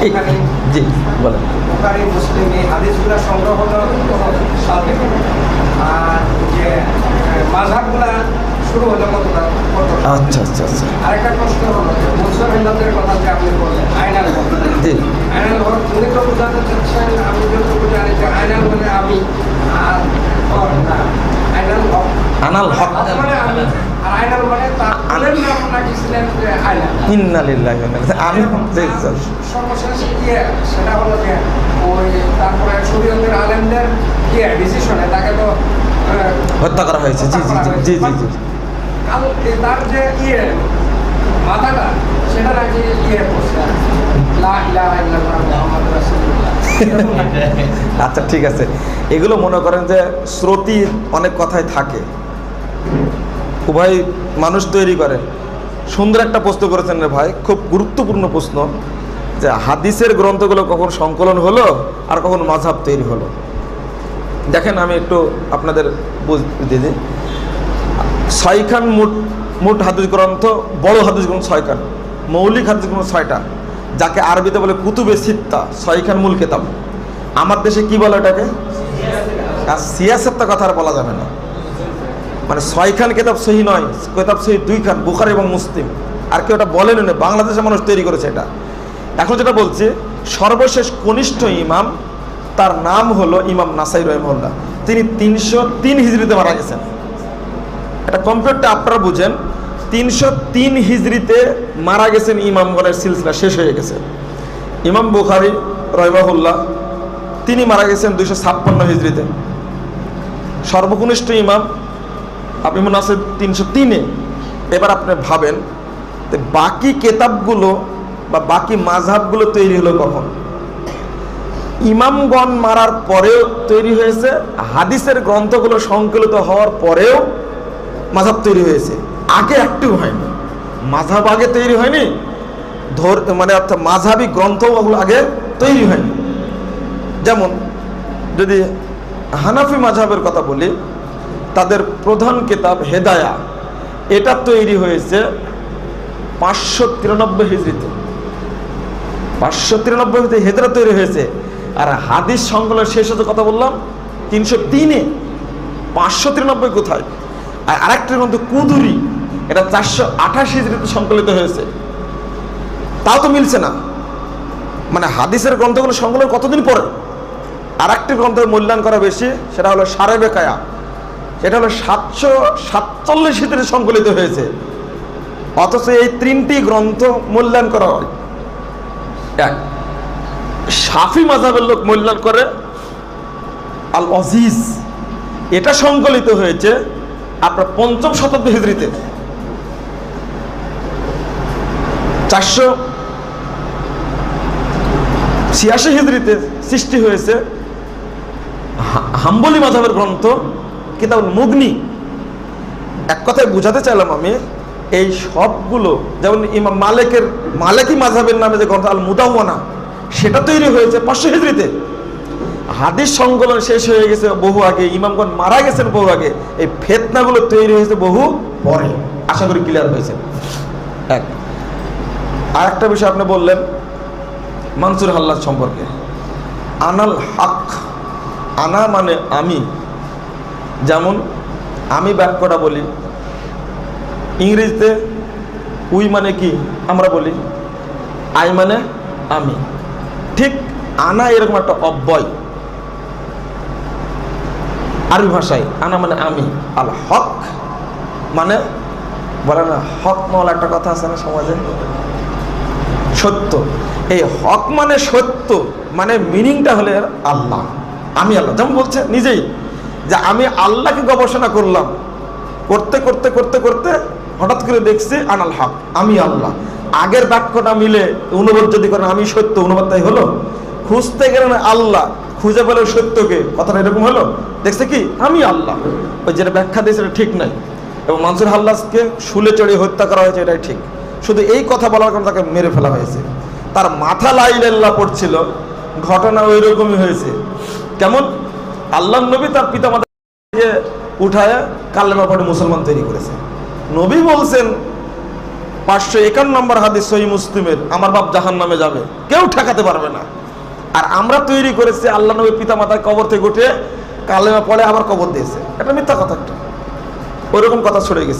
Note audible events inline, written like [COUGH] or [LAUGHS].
জি বলেন। বুখারি মুসলিম এই হাদিসগুলো সংগ্রহ সাল থেকে আর যে মাঝাবগুলা শুরু হলো কতটা কত আচ্ছা আচ্ছা আচ্ছা। আরেকটা প্রশ্ন হলো মনসুর কথা যে আপনি বললেন আইনাল হক জি। আইনাল হক উনি তো বোঝাতে চাচ্ছেন আমি যতটুকু জানি যে আইনাল মানে আমি আর না আইনাল হক। আনাল হক। মানে আমি আর মানে তার ইন্নালিল্লাহি আমি সর্বশেষ ইয়ে সেটা হলো যে ওই তারপরে শরীয়তের আলেমদের ডিসিশনে তাকে তো হত্যা করা হয়েছে। জি জি জি জি জি তার যে ইয়ে মাথাটা সেটা নাকি ইয়ে করছে [LAUGHS] আচ্ছা ঠিক আছে। এগুলো মনে করেন যে শ্রুতি অনেক কথাই থাকে। উভয় মানুষ তৈরি করে। সুন্দর একটা প্রশ্ন করেছেন রে ভাই, খুব গুরুত্বপূর্ণ প্রশ্ন যে হাদিসের গ্রন্থগুলো কখন সংকলন হলো আর কখন মাঝহাব তৈরি হলো। দেখেন আমি একটু আপনাদের বুঝতে দিই। ছয়খান মোট মোট হাদিস গ্রন্থ, বড় হাদিস গ্রন্থ ছয়খান, মৌলিক হাদিস গ্রন্থ ছয়টা, যাকে আরবিতে বলে কুতুবে সিত্তা, ছয়খান মূল কেতাব। আমার দেশে কি বলে ওটাকে? আর সিয়াসেত্তা কথা আর বলা যাবে না। মানে ছয়খান কেতাব সহি নয়, কেতাব সহি দুই খান, বুখারি এবং মুসলিম। আর কেউ ওটা বলেন না, বাংলাদেশের মানুষ তৈরি করেছে এটা। এখন যেটা বলছে, সর্বশেষ কনিষ্ঠ ইমাম, তার নাম হলো ইমাম নাসাই রহমল্লা তিনি তিনশো তিন হিজড়িতে মারা গেছেন। এটা কম্পিউটারটা আপনারা বুঝেন, তিনশো তিন হিজড়িতে মারা গেছেন ইমামগণের সিলসিলা শেষ হয়ে গেছে। ইমাম বুখারি রহমাহুল্লাহ, তিনি মারা গেছেন দুইশো ছাপ্পান্ন হিজড়িতে। সর্বকনিষ্ঠ ইমাম আপনি মনে আছে তিনশো তিনে? এবার আপনি ভাবেন বাকি কেতাবগুলো বা বাকি মাঝহাবগুলো তৈরি হলো কখন? ইমামগণ মারার পরেও তৈরি হয়েছে, হাদিসের গ্রন্থগুলো সংকলিত হওয়ার পরেও মাঝাব তৈরি হয়েছে। আগে একটু হয়নি। মাঝাব আগে তৈরি হয়নি, ধর মানে অর্থাৎ মাঝহাবি গ্রন্থ ওগুলো আগে তৈরি হয়নি। যেমন, যদি হানাফি মাঝহাবের কথা বলি তাদের প্রধান কিতাব হেদায়া। এটা তৈরি হয়েছে পাঁচশো তিরানব্বই হিজড়িতে। পাঁচশো তিরানব্বই হিজড়িতে হেদরা তৈরি হয়েছে। আর হাদিস সংকলনের শেষ হতে কথা বললাম, তিনশো তিনে পাঁচশো তিরানব্বই কোথায়? আর আরেকটা গ্রন্থ কুদুরি, এটা চারশো আঠাশ হিজড়িতে সংকলিত হয়েছে। তাও তো মিলছে না। মানে হাদিসের গ্রন্থগুলো সংকলন কতদিন পরে? আর একটি গ্রন্থের মূল্যায়ন করা বেশি, সেটা হলো সারে বেকায়া সেটা হলো সাতশো সাতচল্লিশ হিজড়িতে সংকলিত হয়েছে। অথচ এই তিনটি গ্রন্থ মূল্যায়ন করা হয়। এক, সাফি মাজাবের লোক মূল্যায়ন করে। আল অজিজ এটা সংকলিত হয়েছে আপনার পঞ্চম শতাব্দী হিজড়িতে। চারশো ছিয়াশি হিজড়িতে সৃষ্টি হয়েছে হাম্বলি মাধবের গ্রন্থ। কিতাব মুগনি। এক কথায় বোঝাতে চাইলাম আমি, এই সবগুলো, যেমন ইমাম মালেকের, মালেকি মাঝাবের নামে যে গ্রন্থ আল মুদাওয়ানা সেটা তৈরি হয়েছে পাঁচশো হিজড়িতে। হাদিস সংকলন শেষ হয়ে গেছে বহু আগে, ইমামগণ মারা গেছেন বহু আগে, এই ফেতনাগুলো তৈরি হয়েছে বহু পরে। আশা করি ক্লিয়ার হয়েছে। এক। আর একটা বিষয় আপনি বললেন, মানসুর হাল্লাদ সম্পর্কে। আনাল হক, আনা মানে আমি যেমন আমি বাক্যটা বলি, ইংরেজিতে উই মানে কি আমরা বলি? আই মানে আমি। ঠিক আনা এরকম একটা অব্যয়। আরবি ভাষায় আনা মানে আমি, আল হক মানে বলে না, হক মহল একটা কথা আছে না সমাজে? সত্য। এই হক মানে সত্য মানে মিনিংটা হলে আল্লাহ। আমি আল্লাহ। যেমন বলছে নিজেই। যে আমি আল্লাহকে গবেষণা করলাম। করতে করতে করতে করতে হঠাৎ করে দেখছি আনাল হক, আমি আল্লাহ। আগের বাক্যটা মিলে অনুবাদ যদি করেন, আমি সত্য, অনুবাদ তাই হলো? খুঁজতে গেলেন আল্লাহ, খুঁজে পেল সত্যকে। কথাটা এরকম হলো? দেখছে কি? আমি আল্লাহ। ওই যেটা ব্যাখ্যা দিয়েছে এটা ঠিক নাই। এবং মানসুর হাল্লাসকে শুলে চড়িয়ে হত্যা করা হয়েছে, এটাই ঠিক। শুধু এই কথা বলার কারণে তাকে মেরে ফেলা হয়েছে। তার মাথা লাইল্লাহ পড়ছিল। ঘটনা ওই রকমই হয়েছে। কেমন? আল্লাহ নবী তার পিতা মাতা উঠায় কাল্লেমা পড়ে মুসলমান তৈরি করেছে। নবী বলছেন, পাঁচশো একান্ন নম্বর হাদিস সহি মুসলিমের, আমার বাপ জাহান নামে যাবে, কেউ ঠেকাতে পারবে না। আর আমরা তৈরি করেছি, আল্লাহ নবী পিতা মাতার কবর থেকে উঠে কালেমা পড়ে আবার কবর দিয়েছে। এটা মিথ্যা কথা একটা। ওইরকম কথা ছড়ে গেছে।